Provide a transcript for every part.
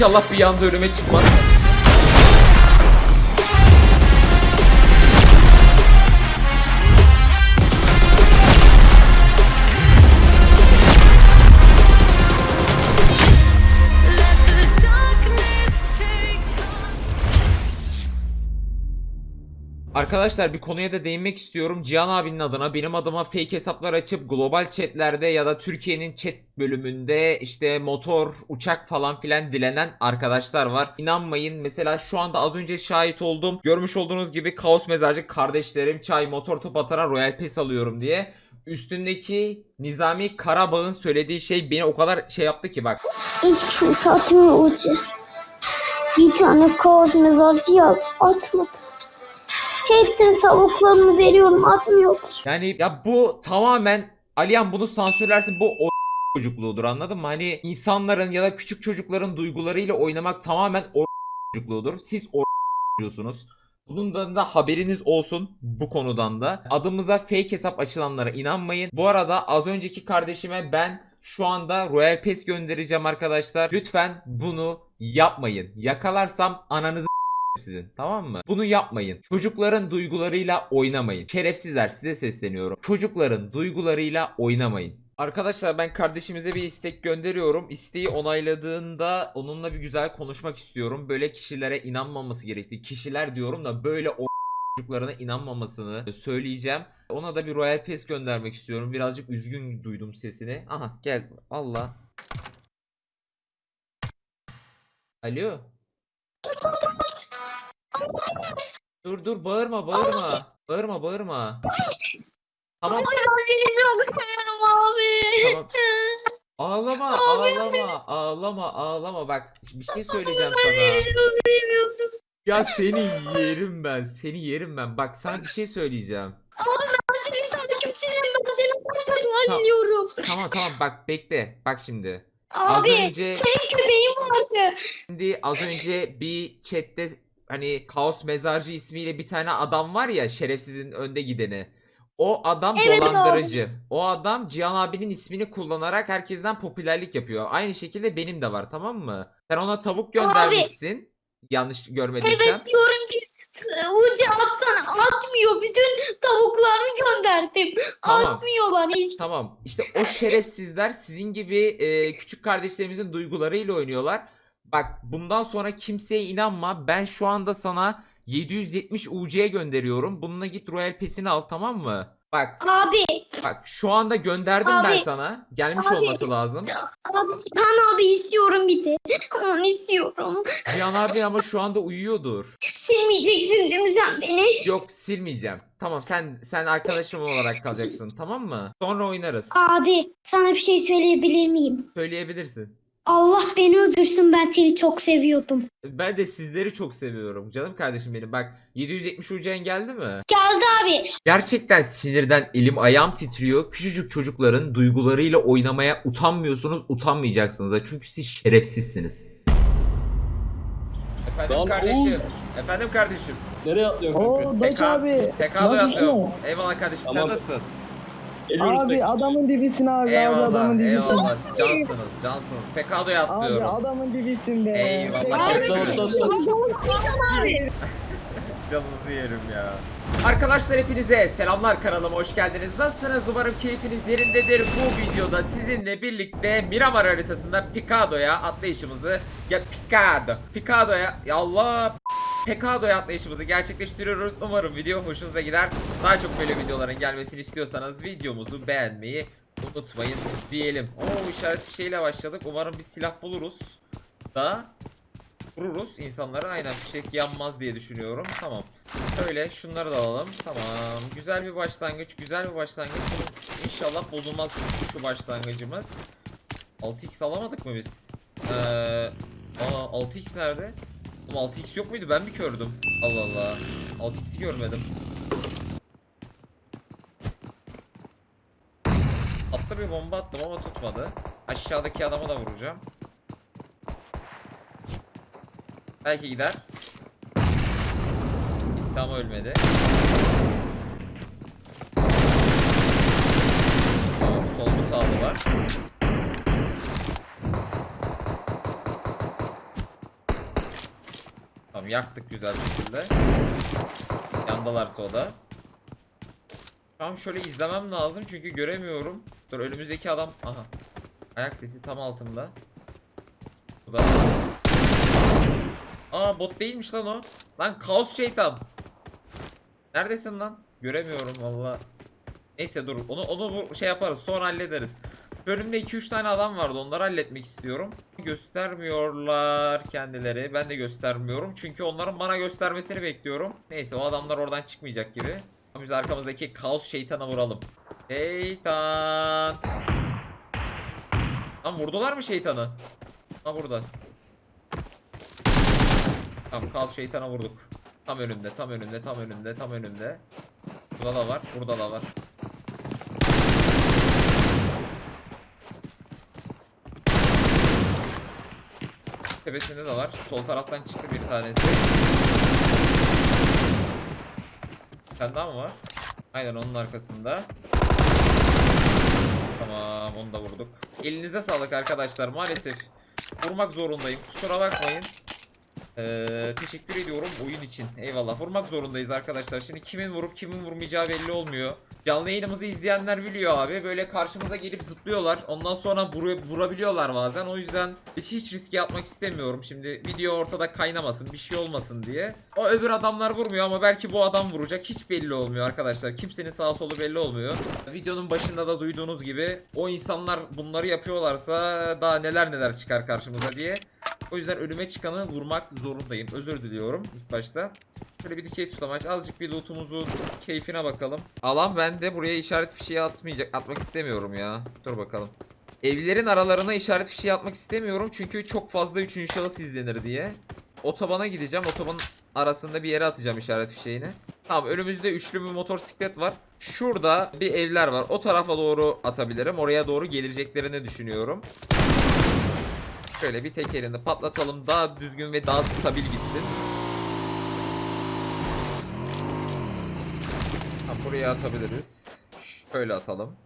İnşallah bir anda önüme çıkmaz. Arkadaşlar bir konuya da değinmek istiyorum. Cihan abinin adına benim adıma fake hesaplar açıp global chatlerde ya da Türkiye'nin chat bölümünde işte motor, uçak falan filan dilenen arkadaşlar var. İnanmayın mesela şu anda az önce şahit oldum. Görmüş olduğunuz gibi kaos mezarcı kardeşlerim çay motor top atana Royal Pass alıyorum diye. Üstündeki Nizami Karabağ'ın söylediği şey beni o kadar şey yaptı ki bak. İlk fırsatımı ucu. Bir tane kaos mezarcı yaz. Atmadı. Hepsinin tavuklarını veriyorum atmıyorlar. Yani ya bu tamamen Aliyan bunu sansürlersin bu o çocukluğudur anladın mı? Hani insanların ya da küçük çocukların duygularıyla oynamak tamamen o çocukluğudur. Siz o çocuğusunuz. Bundan da haberiniz olsun bu konudan da. Adımıza fake hesap açılanlara inanmayın. Bu arada az önceki kardeşime ben şu anda Royal Pass göndereceğim arkadaşlar. Lütfen bunu yapmayın. Yakalarsam ananızı sizin tamam mı? Bunu yapmayın. Çocukların duygularıyla oynamayın. Şerefsizler size sesleniyorum. Çocukların duygularıyla oynamayın. Arkadaşlar ben kardeşimize bir istek gönderiyorum. İsteği onayladığında onunla bir güzel konuşmak istiyorum. Böyle kişilere inanmaması gerektiği kişiler diyorum da böyle o çocuklarına inanmamasını söyleyeceğim. Ona da bir Royal Pass göndermek istiyorum. Birazcık üzgün duydum sesini. Aha gel Allah. Alo. Dur dur bağırma bağırma. Bağırma bağırma. Tamam çok seviyorum abi. tamam. Ağlama ağlama ağlama ağlama bak bir şey söyleyeceğim sana. Ya seni yerim ben seni yerim ben bak sana bir şey söyleyeceğim. Ben seni takipçinim. Ben seni takipçiyorum. Tamam tamam bak bekle bak şimdi. Az Abi önce senin köpeğin vardı. şimdi az önce bir chatte hani Kaos Mezarcı ismiyle bir tane adam var ya şerefsizin önde gideni. O adam Evet, dolandırıcı. O adam Cihan abinin ismini kullanarak herkesten popülerlik yapıyor. Aynı şekilde benim de var tamam mı? Sen ona tavuk göndermişsin. Yanlış görmediysem. Evet diyorum ki Ucu atsana atmıyor. Bütün tavuklarımı gönderdim. Tamam. Atmıyorlar hiç. Tamam. İşte o şerefsizler sizin gibi e, küçük kardeşlerimizin duygularıyla oynuyorlar. Bak bundan sonra kimseye inanma. Ben şu anda sana 770 UC'ye gönderiyorum. Bununla git Royal Pass'ini al tamam mı? Bak Abi, bak şu anda gönderdim ben Abi. sana. Gelmiş Abi. olması lazım. abi ben abi istiyorum bir de. Onu istiyorum. Cihan abi ama şu anda uyuyordur. Silmeyeceksin değil mi sen beni? Yok silmeyeceğim. Tamam sen sen arkadaşım olarak kalacaksın tamam mı? Sonra oynarız. Abi sana bir şey söyleyebilir miyim? Söyleyebilirsin. Allah beni öldürsün ben seni çok seviyordum. Ben de sizleri çok seviyorum. Canım kardeşim benim. Bak 770 UC'n geldi mi? Geldi abi. Gerçekten sinirden elim ayağım titriyor. Küçücük çocukların duygularıyla oynamaya utanmıyorsunuz, utanmayacaksınız da. Çünkü siz şerefsizsiniz. Efendim Lan kardeşim. Efendim kardeşim. Nereye atlıyorsun? Oo Daç abi. PK'da Nasılsın? Eyvallah kardeşim sen Tamam. nasılsın? Geliyoruz Abi adamın dibisin abi. abi Eyvallah, adamın dibisin. eyvallah. Cansınız, cansınız. PK'da Abi atlıyorum. adamın dibisin be. Eyvallah. Atla, atla, atla. Canınızı yerim ya. Arkadaşlar hepinize selamlar kanalıma hoş geldiniz. Nasılsınız? Umarım keyfiniz yerindedir. Bu videoda sizinle birlikte Miramar haritasında Picado'ya atlayışımızı ya Picado, Picado'ya ya Allah Picado'ya atlayışımızı gerçekleştiriyoruz. Umarım video hoşunuza gider. Daha çok böyle videoların gelmesini istiyorsanız videomuzu beğenmeyi unutmayın diyelim. Oo işaret fişeğiyle başladık. Umarım bir silah buluruz da vururuz insanlara aynen fişek yanmaz diye düşünüyorum. Tamam. Şöyle şunları da alalım. Tamam. Güzel bir başlangıç. Güzel bir başlangıç. İnşallah bozulmaz şu başlangıcımız. 6x alamadık mı biz? Ee, aa 6x nerede? Oğlum 6x yok muydu? Ben mi kördüm? Allah Allah. 6x'i görmedim. Atla bir bomba attım ama tutmadı. Aşağıdaki adama da vuracağım. Belki gider. Gitti ama ölmedi. Soldu sağlı var. Yaktık güzel bir şekilde. Yandalarsa o da. Tamam şöyle izlemem lazım çünkü göremiyorum. Dur önümüzdeki adam. Aha. Ayak sesi tam altımda. Bu da. Aa bot değilmiş lan o. Lan kaos şeytan. Neredesin lan? Göremiyorum valla. Neyse dur onu onu şey yaparız sonra hallederiz. Bölümde 2-3 tane adam vardı onları halletmek istiyorum. Göstermiyorlar kendileri. Ben de göstermiyorum. Çünkü onların bana göstermesini bekliyorum. Neyse o adamlar oradan çıkmayacak gibi. Biz arkamızdaki kaos şeytana vuralım. Şeytan. Lan vurdular mı şeytanı? Ha burada. Tamam kaos şeytana vurduk. Tam önümde, tam önümde, tam önümde, tam önümde. Burada da var, burada da var. Tepesinde de var. Sol taraftan çıktı bir tanesi. Sen daha mı var? Aynen onun arkasında. Tamam onu da vurduk. Elinize sağlık arkadaşlar maalesef. Vurmak zorundayım. Kusura bakmayın. Ee, teşekkür ediyorum oyun için. Eyvallah. Vurmak zorundayız arkadaşlar. Şimdi kimin vurup kimin vurmayacağı belli olmuyor. Canlı yayınımızı izleyenler biliyor abi. Böyle karşımıza gelip zıplıyorlar. Ondan sonra vuru- vurabiliyorlar bazen. O yüzden hiç, riske atmak istemiyorum. Şimdi video ortada kaynamasın, bir şey olmasın diye. O öbür adamlar vurmuyor ama belki bu adam vuracak. Hiç belli olmuyor arkadaşlar. Kimsenin sağ solu belli olmuyor. Videonun başında da duyduğunuz gibi o insanlar bunları yapıyorlarsa daha neler neler çıkar karşımıza diye. O yüzden önüme çıkanı vurmak zorundayım. Özür diliyorum ilk başta. Şöyle bir dikey tutamaç. Azıcık bir lootumuzun keyfine bakalım. Alan ben de buraya işaret fişeği atmayacak. Atmak istemiyorum ya. Dur bakalım. Evlerin aralarına işaret fişeği atmak istemiyorum. Çünkü çok fazla üçüncü şahıs izlenir diye. Otobana gideceğim. Otobanın arasında bir yere atacağım işaret fişeğini. Tamam önümüzde üçlü bir motosiklet var. Şurada bir evler var. O tarafa doğru atabilirim. Oraya doğru geleceklerini düşünüyorum. Şöyle bir tek elinde patlatalım. Daha düzgün ve daha stabil gitsin. Tamam, buraya atabiliriz. Şöyle atalım.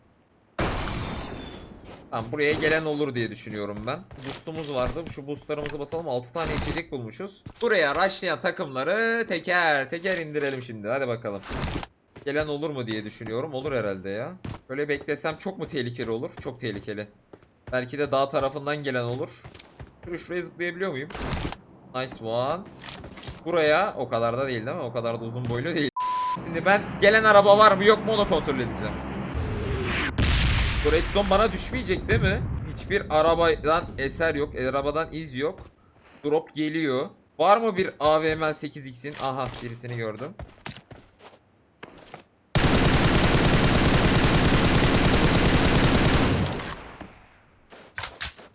Tamam buraya gelen olur diye düşünüyorum ben. Boost'umuz vardı. Şu boostlarımızı basalım. 6 tane içecek bulmuşuz. Buraya rushlayan takımları teker teker indirelim şimdi. Hadi bakalım. Gelen olur mu diye düşünüyorum. Olur herhalde ya. Böyle beklesem çok mu tehlikeli olur? Çok tehlikeli. Belki de dağ tarafından gelen olur. Şuraya, şuraya zıplayabiliyor muyum? Nice one. Buraya o kadar da değil değil mi? O kadar da uzun boylu değil. Şimdi ben gelen araba var mı yok mu onu kontrol edeceğim. Bu red zone bana düşmeyecek değil mi? Hiçbir arabadan eser yok. Arabadan iz yok. Drop geliyor. Var mı bir AVM 8x'in? Aha birisini gördüm.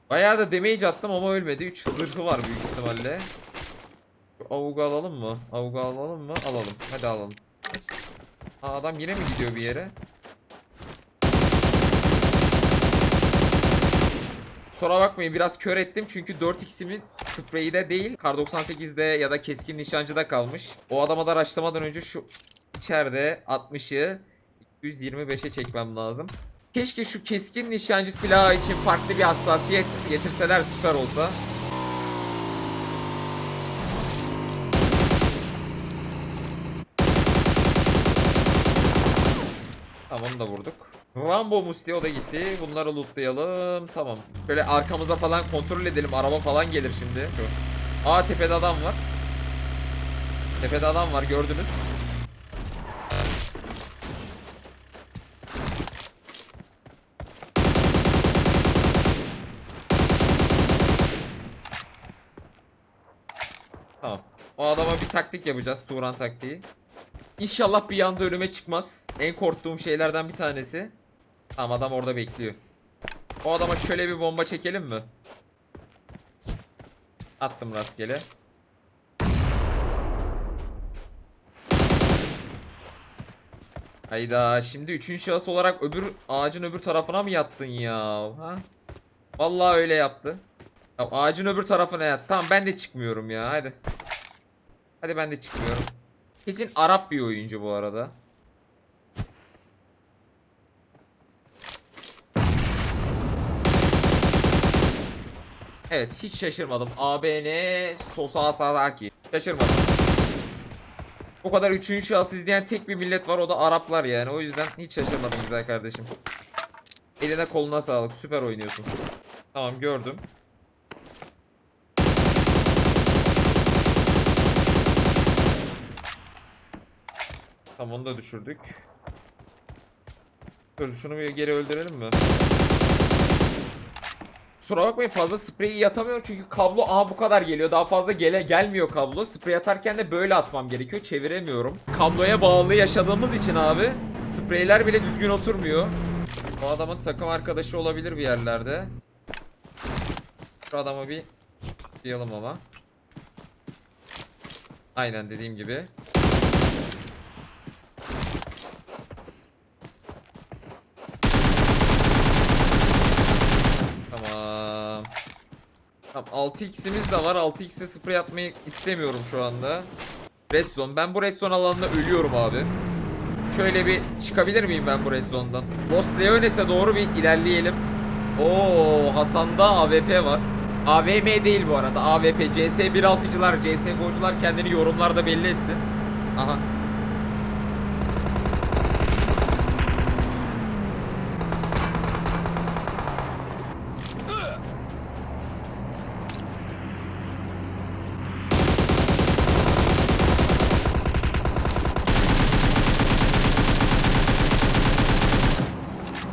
Bayağı da damage attım ama ölmedi. 3 zırhı var büyük ihtimalle. Şu Avug'u alalım mı? Avug'u alalım mı? Alalım. Hadi alalım. Aa, adam yine mi gidiyor bir yere? Kusura bakmayın biraz kör ettim çünkü 4x'imin spreyi de değil. Kar 98'de ya da keskin nişancıda kalmış. O adama da raşlamadan önce şu içeride 60'ı 225'e çekmem lazım. Keşke şu keskin nişancı silahı için farklı bir hassasiyet getirseler süper olsa. Tamam da vurduk. Rambo Musti o da gitti. Bunları lootlayalım. Tamam. Şöyle arkamıza falan kontrol edelim. Araba falan gelir şimdi. Şu. Aa tepede adam var. Tepede adam var gördünüz. Tamam. O adama bir taktik yapacağız. Turan taktiği. İnşallah bir anda önüme çıkmaz. En korktuğum şeylerden bir tanesi. Tamam adam orada bekliyor. O adama şöyle bir bomba çekelim mi? Attım rastgele. Hayda şimdi üçüncü şahıs olarak öbür ağacın öbür tarafına mı yattın ya? Ha? Vallahi öyle yaptı. Ya ağacın öbür tarafına yat. Tamam ben de çıkmıyorum ya hadi. Hadi ben de çıkmıyorum. Kesin Arap bir oyuncu bu arada. Evet hiç şaşırmadım. ABN Sosa Sadaki. Şaşırmadım. Bu kadar üçüncü şahıs izleyen tek bir millet var o da Araplar yani. O yüzden hiç şaşırmadım güzel kardeşim. Eline koluna sağlık. Süper oynuyorsun. Tamam gördüm. Tamam onu da düşürdük. Dur şunu bir geri öldürelim mi? Kusura bakmayın fazla spreyi yatamıyorum çünkü kablo aha bu kadar geliyor. Daha fazla gele gelmiyor kablo. Sprey atarken de böyle atmam gerekiyor. Çeviremiyorum. Kabloya bağlı yaşadığımız için abi spreyler bile düzgün oturmuyor. Bu adamın takım arkadaşı olabilir bir yerlerde. Şu adamı bir diyelim ama. Aynen dediğim gibi. Tamam. Tamam 6x'imiz de var. 6x'e sprey atmayı istemiyorum şu anda. Red zone. Ben bu red zone alanında ölüyorum abi. Şöyle bir çıkabilir miyim ben bu red zone'dan? Los Leones'e doğru bir ilerleyelim. Oo Hasan'da AWP var. AVM değil bu arada. AWP. CS 1.6'cılar, CSGO'cular kendini yorumlarda belli etsin. Aha.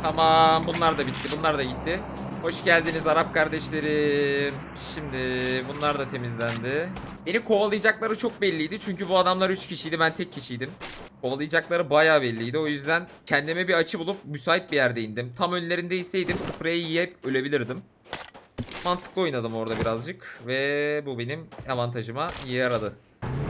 Tamam bunlar da bitti. Bunlar da gitti. Hoş geldiniz Arap kardeşlerim. Şimdi bunlar da temizlendi. Beni kovalayacakları çok belliydi. Çünkü bu adamlar 3 kişiydi. Ben tek kişiydim. Kovalayacakları bayağı belliydi. O yüzden kendime bir açı bulup müsait bir yerde indim. Tam önlerindeyseydim spreyi yiyip ölebilirdim. Mantıklı oynadım orada birazcık. Ve bu benim avantajıma yaradı.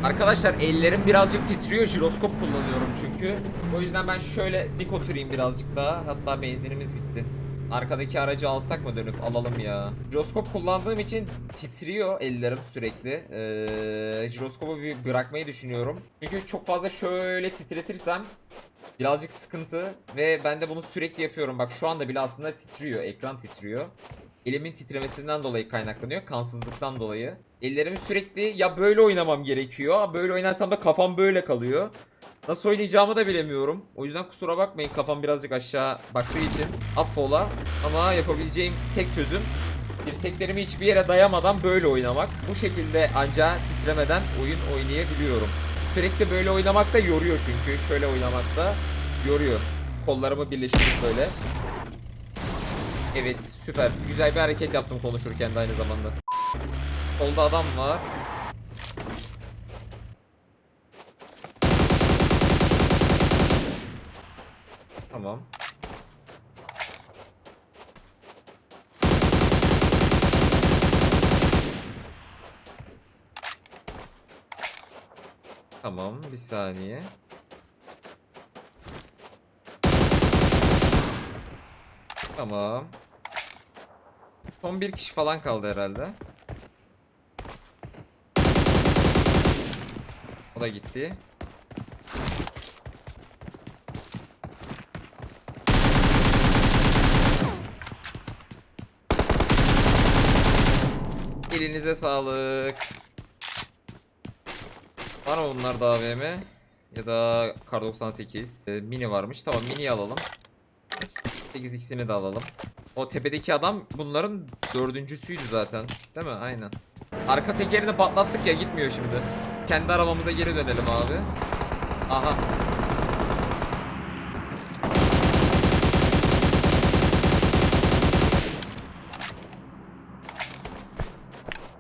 Arkadaşlar ellerim birazcık titriyor. Jiroskop kullanıyorum çünkü. O yüzden ben şöyle dik oturayım birazcık daha. Hatta benzinimiz bitti. Arkadaki aracı alsak mı dönüp alalım ya. Jiroskop kullandığım için titriyor ellerim sürekli. Ee, jiroskopu bir bırakmayı düşünüyorum. Çünkü çok fazla şöyle titretirsem birazcık sıkıntı ve ben de bunu sürekli yapıyorum. Bak şu anda bile aslında titriyor. Ekran titriyor. Elimin titremesinden dolayı kaynaklanıyor. Kansızlıktan dolayı. Ellerimi sürekli ya böyle oynamam gerekiyor. Böyle oynarsam da kafam böyle kalıyor. Nasıl oynayacağımı da bilemiyorum. O yüzden kusura bakmayın kafam birazcık aşağı baktığı için. Affola. Ama yapabileceğim tek çözüm dirseklerimi hiçbir yere dayamadan böyle oynamak. Bu şekilde anca titremeden oyun oynayabiliyorum. Sürekli böyle oynamak da yoruyor çünkü. Şöyle oynamak da yoruyor. Kollarımı birleştirip böyle. Evet süper. Güzel bir hareket yaptım konuşurken de aynı zamanda. Solda adam var. Tamam. Tamam bir saniye. Tamam. Son bir kişi falan kaldı herhalde. O da gitti. Elinize sağlık. Var mı bunlarda AVM? Ya da Kar 98. Ee, mini varmış. Tamam mini alalım. 8 ikisini de alalım. O tepedeki adam bunların dördüncüsüydü zaten. Değil mi? Aynen. Arka tekerini patlattık ya gitmiyor şimdi. Kendi arabamıza geri dönelim abi. Aha.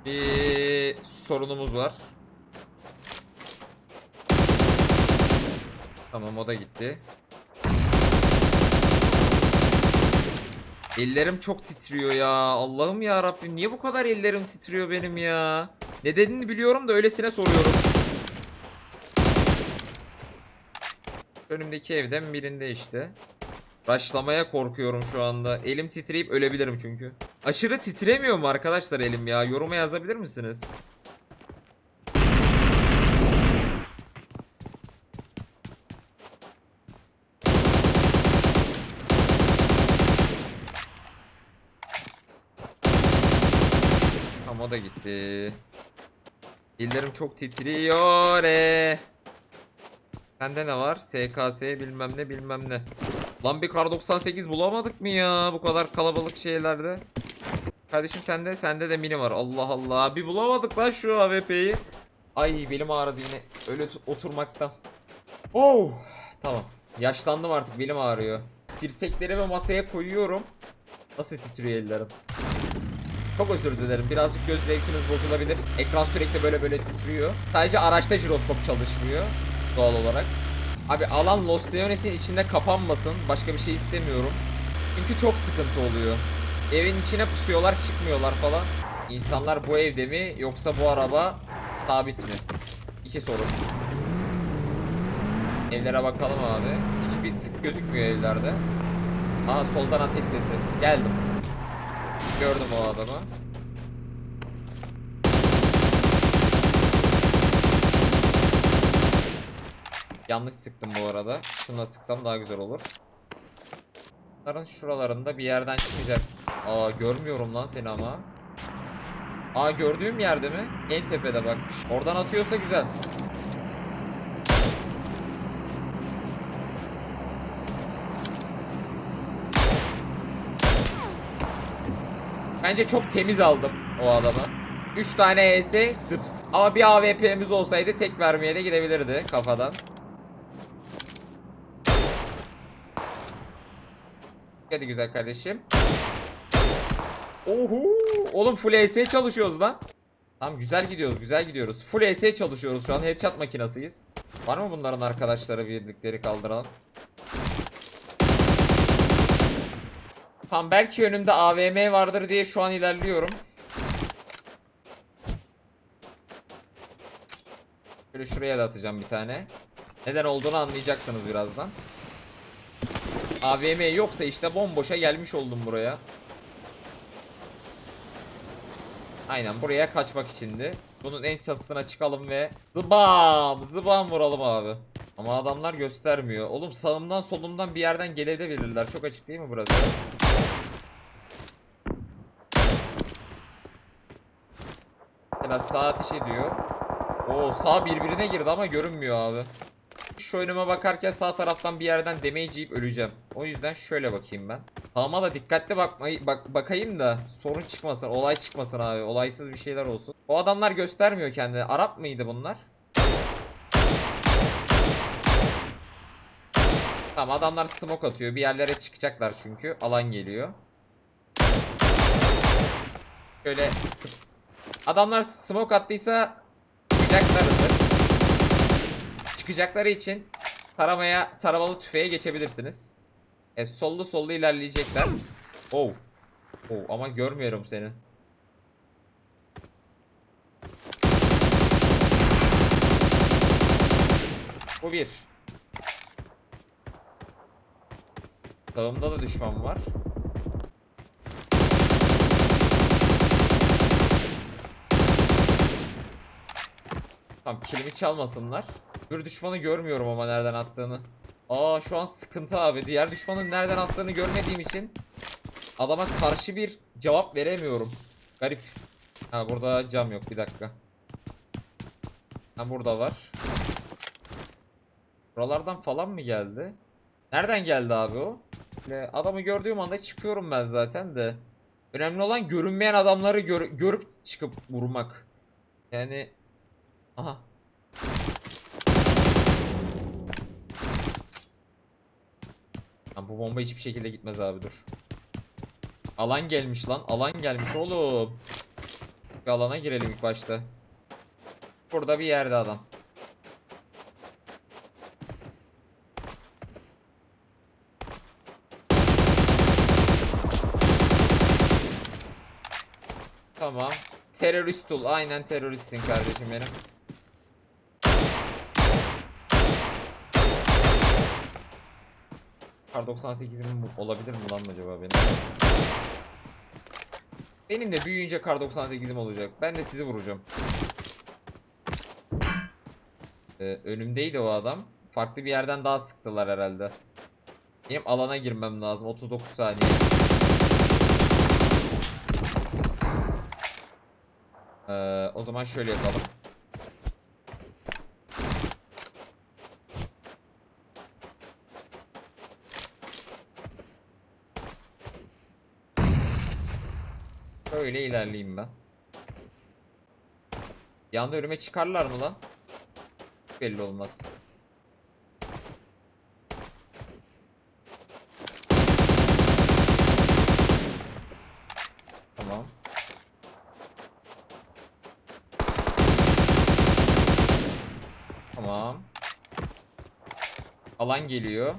Bir sorunumuz var. Tamam o da gitti. Ellerim çok titriyor ya. Allah'ım ya Rabbim niye bu kadar ellerim titriyor benim ya? Nedenini biliyorum da öylesine soruyorum. Önümdeki evden birinde işte. Raşlamaya korkuyorum şu anda. Elim titreyip ölebilirim çünkü. Aşırı titremiyor mu arkadaşlar elim ya? Yoruma yazabilir misiniz? Tamam o da gitti. Ellerim çok titriyor. E. Sende ne var? SKS bilmem ne bilmem ne. Lan bir kar 98 bulamadık mı ya bu kadar kalabalık şeylerde? Kardeşim sende sende de mini var. Allah Allah. Bir bulamadık lan şu AWP'yi. Ay belim ağrıdı yine. Öyle oturmaktan. Oh. Tamam. Yaşlandım artık belim ağrıyor. Dirseklerimi masaya koyuyorum. Nasıl titriyor ellerim? Çok özür dilerim. Birazcık göz zevkiniz bozulabilir. Ekran sürekli böyle böyle titriyor. Sadece araçta jiroskop çalışmıyor. Doğal olarak. Abi alan Los Leones'in içinde kapanmasın. Başka bir şey istemiyorum. Çünkü çok sıkıntı oluyor. Evin içine pusuyorlar çıkmıyorlar falan. İnsanlar bu evde mi yoksa bu araba sabit mi? İki soru. Evlere bakalım abi. Hiçbir tık gözükmüyor evlerde. Aa soldan ateş sesi. Geldim. Gördüm o adamı. Yanlış sıktım bu arada. Şuna sıksam daha güzel olur. Bunların şuralarında bir yerden çıkacak. Aa görmüyorum lan seni ama. Aa gördüğüm yerde mi? En tepede bak. Oradan atıyorsa güzel. Bence çok temiz aldım o adamı. 3 tane ES dıps. Ama bir AWP'miz olsaydı tek vermeye de gidebilirdi kafadan. Hadi güzel kardeşim. Oho! Oğlum full ES çalışıyoruz lan. Tamam güzel gidiyoruz güzel gidiyoruz. Full ES çalışıyoruz şu an headshot makinasıyız. Var mı bunların arkadaşları birlikleri kaldıran? Tamam belki önümde AVM vardır diye şu an ilerliyorum. Şöyle şuraya da atacağım bir tane. Neden olduğunu anlayacaksınız birazdan. AVM yoksa işte bomboşa gelmiş oldum buraya. Aynen buraya kaçmak içindi. Bunun en çatısına çıkalım ve zıbam zıbam vuralım abi. Ama adamlar göstermiyor. Oğlum sağımdan solumdan bir yerden gelebilirler. Çok açık değil mi burası? Biraz sağ ateş ediyor. Oo sağ birbirine girdi ama görünmüyor abi. Şu önüme bakarken sağ taraftan bir yerden damage yiyip öleceğim. O yüzden şöyle bakayım ben. Sağıma da dikkatli bakmayı bak bakayım da sorun çıkmasın, olay çıkmasın abi. Olaysız bir şeyler olsun. O adamlar göstermiyor kendini. Arap mıydı bunlar? Tamam adamlar smoke atıyor. Bir yerlere çıkacaklar çünkü. Alan geliyor. Şöyle Adamlar smoke attıysa çıkacaklardır. Çıkacakları için taramaya, taramalı tüfeğe geçebilirsiniz. E, sollu sollu ilerleyecekler. Oh. Oh ama görmüyorum seni. Bu bir. Sağımda da düşman var. Tamam kilimi çalmasınlar. Bir düşmanı görmüyorum ama nereden attığını. Aa şu an sıkıntı abi. Diğer düşmanın nereden attığını görmediğim için adama karşı bir cevap veremiyorum. Garip. Ha burada cam yok bir dakika. Ha burada var. Buralardan falan mı geldi? Nereden geldi abi o? Böyle adamı gördüğüm anda çıkıyorum ben zaten de. Önemli olan görünmeyen adamları gör- görüp çıkıp vurmak. Yani Aha. Lan bu bomba hiçbir şekilde gitmez abi dur. Alan gelmiş lan. Alan gelmiş oğlum. Bir alana girelim ilk başta. Burada bir yerde adam. Tamam. Terörist ol. Aynen teröristsin kardeşim benim. Kar 98'im olabilir mi lan acaba benim? Benim de büyüyünce kar 98'im olacak. Ben de sizi vuracağım. Ee, önümdeydi o adam. Farklı bir yerden daha sıktılar herhalde. Benim alana girmem lazım. 39 saniye. Ee, o zaman şöyle yapalım. Öyle ilerleyeyim ben. Bir anda önüme çıkarlar mı lan? Belli olmaz. Tamam. Tamam. Alan geliyor.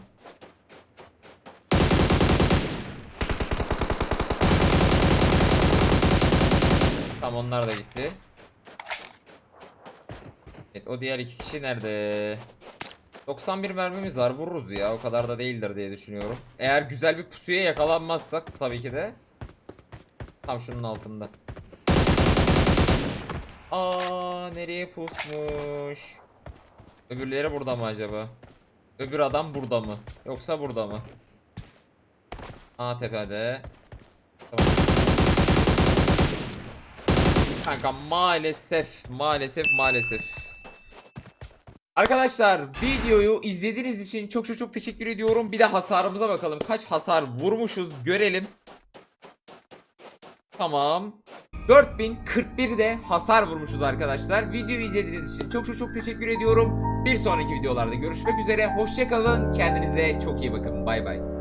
Tamam onlar da gitti. Evet o diğer iki kişi nerede? 91 mermimiz var vururuz ya o kadar da değildir diye düşünüyorum. Eğer güzel bir pusuya yakalanmazsak tabii ki de. Tam şunun altında. Aa nereye pusmuş? Öbürleri burada mı acaba? Öbür adam burada mı? Yoksa burada mı? Aa tepede. Kanka maalesef, maalesef, maalesef. Arkadaşlar videoyu izlediğiniz için çok çok çok teşekkür ediyorum. Bir de hasarımıza bakalım. Kaç hasar vurmuşuz görelim. Tamam. 4041 de hasar vurmuşuz arkadaşlar. Videoyu izlediğiniz için çok çok çok teşekkür ediyorum. Bir sonraki videolarda görüşmek üzere. Hoşçakalın. Kendinize çok iyi bakın. Bay bay.